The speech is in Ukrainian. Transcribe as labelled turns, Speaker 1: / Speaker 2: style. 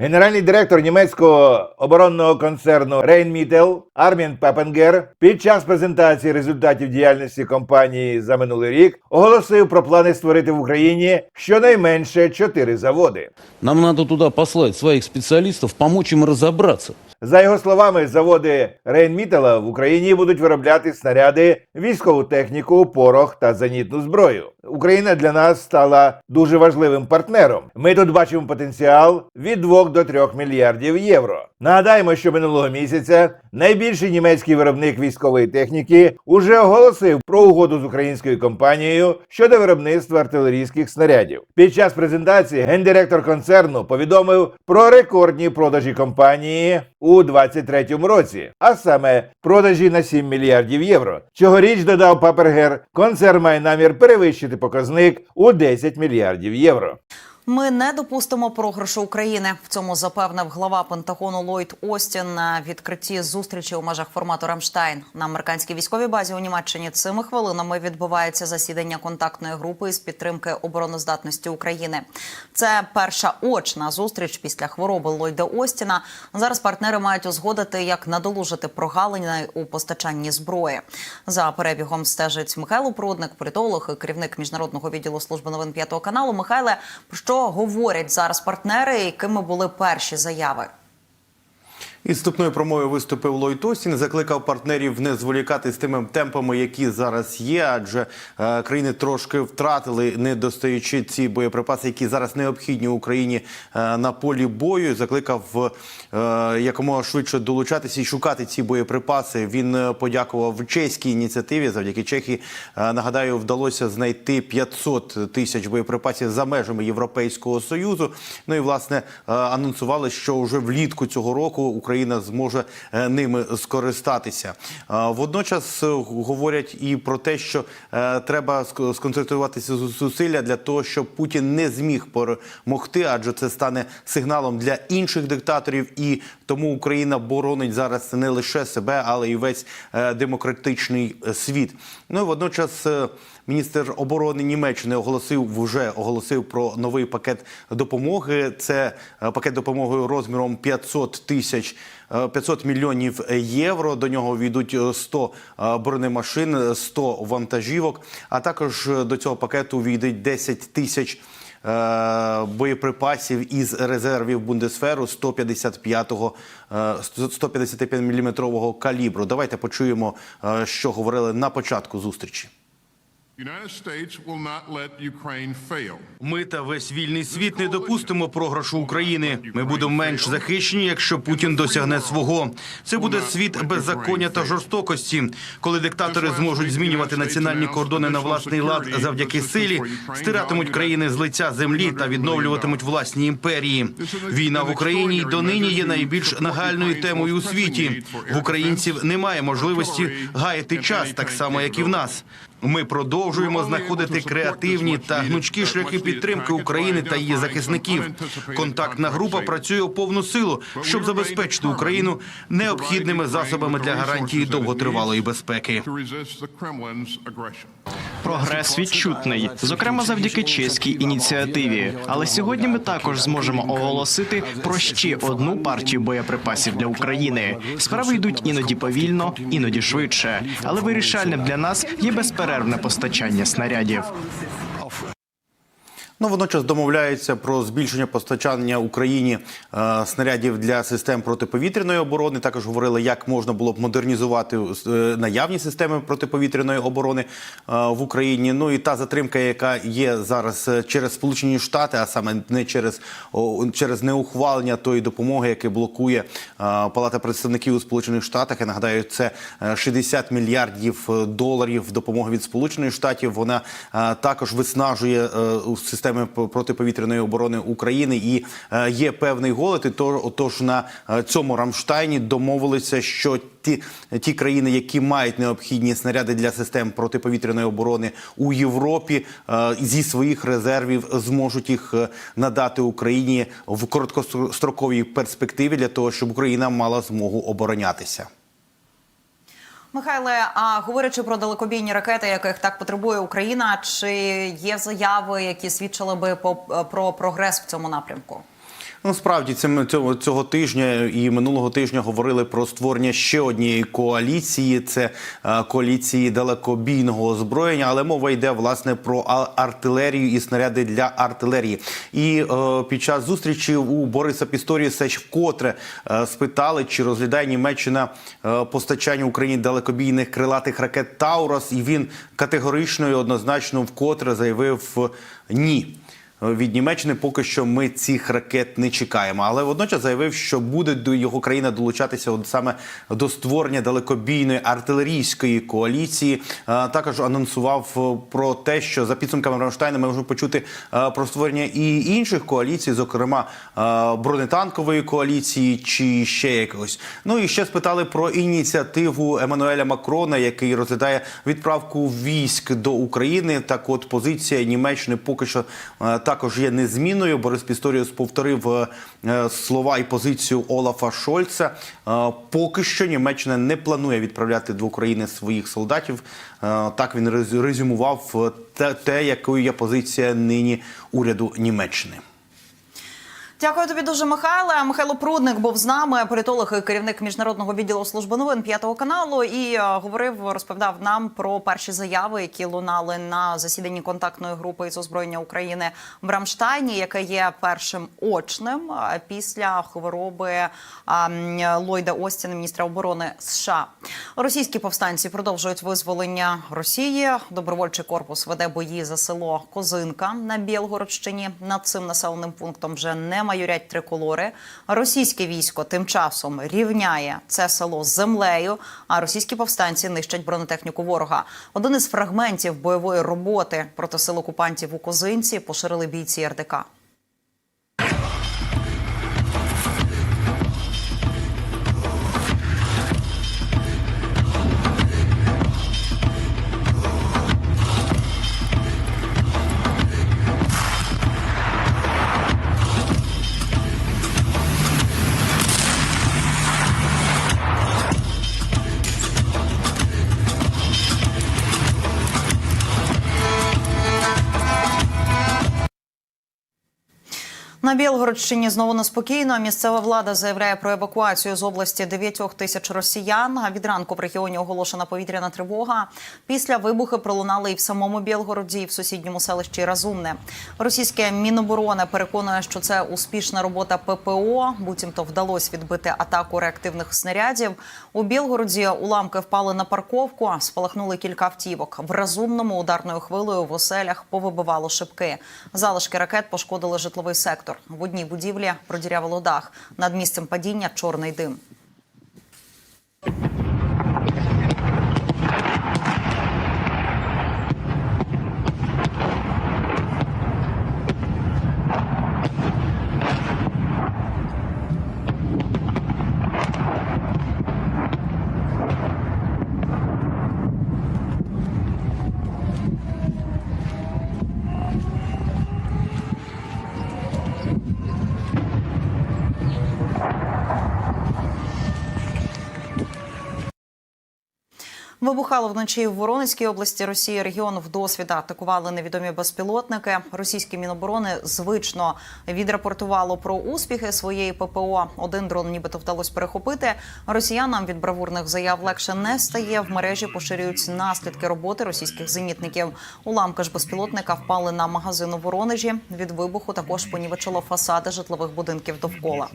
Speaker 1: Генеральний директор німецького оборонного концерну Rheinmetall Армін Пепенгер під час презентації результатів діяльності компанії за минулий рік оголосив про плани створити в Україні щонайменше чотири заводи.
Speaker 2: Нам надо туди послати своїх спеціалістів, допомогти їм разобраться.
Speaker 1: За його словами, заводи Рейнмітала в Україні будуть виробляти снаряди, військову техніку, порох та зенітну зброю. Україна для нас стала дуже важливим партнером. Ми тут бачимо потенціал від 2 до 3 мільярдів євро. Нагадаємо, що минулого місяця найбільший німецький виробник військової техніки уже оголосив про угоду з українською компанією щодо виробництва артилерійських снарядів. Під час презентації гендиректор концерну повідомив про рекордні продажі компанії у 2023 році, а саме продажі на 7 мільярдів євро. Цьогоріч додав Папергер, концерн має намір перевищити показник у 10 мільярдів євро.
Speaker 3: Ми не допустимо програшу України. В цьому запевнив глава Пентагону Ллойд Остін на відкритті зустрічі у межах формату Рамштайн на американській військовій базі у Німеччині. Цими хвилинами відбувається засідання контактної групи з підтримки обороноздатності України. Це перша очна зустріч після хвороби Ллойда Остіна. Зараз партнери мають узгодити, як надолужити прогалини у постачанні зброї. За перебігом стежить Михайло Прудник, політолог і керівник міжнародного відділу служби новин п'ятого каналу. Михайле, що говорять зараз партнери, якими були перші заяви?
Speaker 4: Із вступною промовою виступив Ллойд Остін, закликав партнерів не зволікати з тими темпами, які зараз є, адже е, країни трошки втратили, не достаючи ці боєприпаси, які зараз необхідні Україні е, на полі бою. Закликав е, якомога швидше долучатися і шукати ці боєприпаси. Він е, подякував чеській ініціативі. Завдяки Чехії е, нагадаю, вдалося знайти 500 тисяч боєприпасів за межами Європейського союзу. Ну і власне е, анонсували, що вже влітку цього року Україна зможе е, ними скористатися. Е, Водночас е, говорять і про те, що треба ск- сконцентруватися зусилля для того, щоб Путін не зміг перемогти, адже це стане сигналом для інших диктаторів, і тому Україна боронить зараз не лише себе, але й весь демократичний світ. Ну і водночас. Е, Міністр оборони Німеччини оголосив вже оголосив про новий пакет допомоги. Це е, пакет допомоги розміром 500 тисяч е, 500 мільйонів євро. До нього війдуть е, 100 е, бронемашин, 100 вантажівок. А також е, до цього пакету війде 10 тисяч. е, Боєприпасів із резервів Бундесферу 155-го 155 мм калібру. Давайте почуємо, е, що говорили на початку зустрічі.
Speaker 5: Ми та весь вільний світ не допустимо програшу України. Ми будемо менш захищені, якщо Путін досягне свого. Це буде світ беззаконня та жорстокості, коли диктатори зможуть змінювати національні кордони на власний лад завдяки силі, стиратимуть країни з лиця землі та відновлюватимуть власні імперії. Війна в Україні й донині є найбільш нагальною темою у світі. В українців немає можливості гаяти час, так само як і в нас. Ми продовжуємо знаходити креативні та гнучкі шляхи підтримки України та її захисників. Контактна група працює у повну силу, щоб забезпечити Україну необхідними засобами для гарантії довготривалої безпеки.
Speaker 6: Прогрес відчутний, зокрема завдяки чеській ініціативі. Але сьогодні ми також зможемо оголосити про ще одну партію боєприпасів для України. Справи йдуть іноді повільно, іноді швидше. Але вирішальним для нас є безперервне постачання снарядів.
Speaker 4: Ну, водночас домовляються про збільшення постачання Україні е, снарядів для систем протиповітряної оборони. Також говорили, як можна було б модернізувати е, наявні системи протиповітряної оборони е, в Україні. Ну і та затримка, яка є зараз е, через Сполучені Штати, а саме не через, о, через неухвалення тої допомоги, яке блокує е, Палата представників у Сполучених Штатах. Я нагадаю, це е, 60 мільярдів е, доларів допомоги від Сполучених Штатів. Вона е, також виснажує е, у системи протиповітряної оборони України і е, є певний голод. І то, отож на е, цьому Рамштайні домовилися, що ті, ті країни, які мають необхідні снаряди для систем протиповітряної оборони у Європі, е, зі своїх резервів зможуть їх надати Україні в короткостроковій перспективі для того, щоб Україна мала змогу оборонятися.
Speaker 3: Михайле, а говорячи про далекобійні ракети, яких так потребує Україна, чи є заяви, які свідчили би про прогрес в цьому напрямку?
Speaker 4: Ну, справді цього, цього тижня і минулого тижня говорили про створення ще однієї коаліції. Це е, коаліції далекобійного озброєння, але мова йде власне про артилерію і снаряди для артилерії. І е, під час зустрічі у Бориса Пісторіуса ж вкотре е, спитали, чи розглядає Німеччина е, постачання Україні далекобійних крилатих ракет Таурос, і він категорично і однозначно вкотре заявив ні від Німеччини поки що ми цих ракет не чекаємо. Але водночас заявив, що буде до його країна долучатися от саме до створення далекобійної артилерійської коаліції. Е, Також анонсував е, про те, що за підсумками Рамштайна ми можемо почути е, про створення і інших коаліцій, зокрема бронетанкової коаліції чи ще якогось. Ну і ще спитали про ініціативу Еммануеля Макрона, який розглядає відправку військ до України. Так, от позиція Німеччини поки що е, також є незмінною. Борис Пісторіус повторив е, е, слова і позицію Олафа Шольца. Е, Поки що Німеччина не планує відправляти до України своїх солдатів. Так він рез- резюмував те, якою є позиція нині уряду Німеччини.
Speaker 3: Дякую тобі дуже, Михайле. Михайло Прудник був з нами, політолог і керівник міжнародного відділу служби новин п'ятого каналу. І е, говорив, розповідав нам про перші заяви, які лунали на засіданні контактної групи із озброєння України в Рамштайні, яке є першим очним е, після хвороби е, Ллойда Остіна, міністра оборони США. Російські повстанці продовжують визволення Росії. Добровольчий корпус веде бої за село Козинка на Білгородщині. Над цим населеним пунктом вже не майорять триколори. Російське військо тим часом рівняє це село з землею. А російські повстанці нищать бронетехніку ворога. Один із фрагментів бойової роботи проти сил окупантів у Козинці поширили бійці РДК. На Білгородщині знову неспокійно. Місцева влада заявляє про евакуацію з області 9 тисяч росіян. Від ранку в регіоні оголошена повітряна тривога. Після вибухи пролунали і в самому Білгороді, і в сусідньому селищі Разумне. Російське міноборони переконує, що це успішна робота ППО. Буцімто вдалося відбити атаку реактивних снарядів. У Білгороді уламки впали на парковку, спалахнули кілька автівок. В розумному ударною хвилею в оселях повибивало шибки. Залишки ракет пошкодили житловий сектор. В одній будівлі продірявило дах. Над місцем падіння чорний дим. Вибухало вночі в Воронезькій області Росії. Регіон вдосвіта атакували невідомі безпілотники. Російське міноборони звично відрапортувало про успіхи своєї ППО. Один дрон, нібито вдалося перехопити. Росіянам від бравурних заяв легше не стає. В мережі поширюють наслідки роботи російських зенітників. Уламки ж безпілотника впали на магазин у Воронежі. Від вибуху також понівечило фасади житлових будинків довкола.